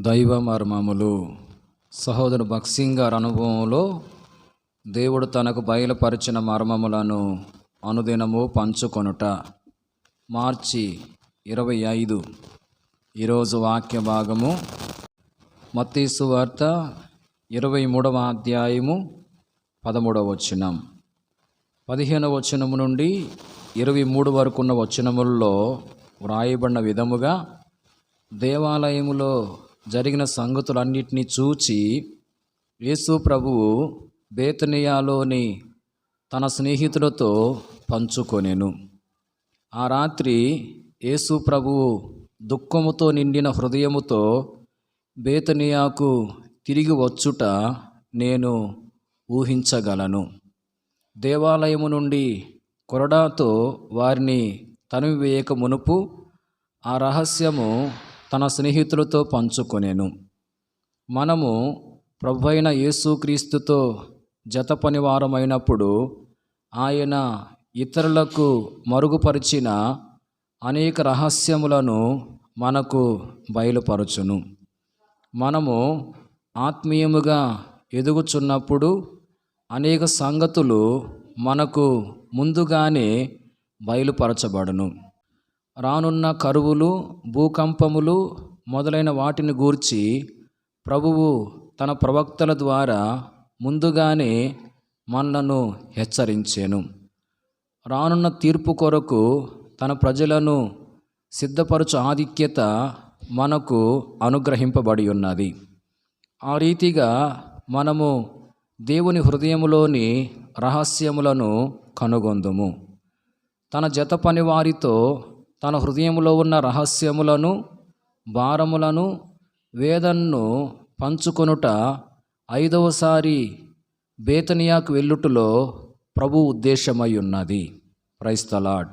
దైవ మర్మములు. సహోదరు భక్సింగ్ గారి అనుభవంలో దేవుడు తనకు బయలుపరిచిన మర్మములను అనుదినము పంచుకొనుట. మార్చి ఇరవై ఐదు. ఈరోజు వాక్య భాగము మత్తీసు వార్త ఇరవై మూడవ అధ్యాయము పదమూడవ వచనం. పదిహేనవ వచనము నుండి ఇరవై మూడు వరకు ఉన్న వచనముల్లో వ్రాయబడిన విధముగా దేవాలయములో జరిగిన సంగతులన్నిటినీ చూచి యేసు ప్రభువు బేతనియాలోని తన స్నేహితులతో పంచుకొనెను. ఆ రాత్రి యేసు ప్రభువు దుఃఖముతో నిండిన హృదయముతో బేతనియాకు తిరిగి వచ్చుట నేను ఊహించగలను. దేవాలయము నుండి కొరడాతో వారిని తనివి వేయక మునుపు ఆ రహస్యము తన స్నేహితులతో పంచుకొనేను. మనము ప్రభు అయిన యేసుక్రీస్తుతో జత పనివారమైనప్పుడు ఆయన ఇతరులకు మరుగుపరిచిన అనేక రహస్యములను మనకు బయలుపరచును. మనము ఆత్మీయముగా ఎదుగుచున్నప్పుడు అనేక సంగతులు మనకు ముందుగానే బయలుపరచబడును. రానున్న కరువులు భూకంపములు మొదలైన వాటిని గూర్చి ప్రభువు తన ప్రవక్తల ద్వారా ముందుగానే మనలను హెచ్చరించాను. రానున్న తీర్పు కొరకు తన ప్రజలను సిద్ధపరచు ఆధిక్యత మనకు అనుగ్రహింపబడి ఉన్నది ఆ రీతిగా మనము దేవుని హృదయములోని రహస్యములను కనుగొందుము. తన జత పని వారితో తన హృదయంలో ఉన్న రహస్యములను భారములను వేదన్ను పంచుకొనుట ఐదవసారి బేతనియాకు వెళ్ళుటలో ప్రభు ఉద్దేశమై ఉన్నది. క్రైస్తలాడ్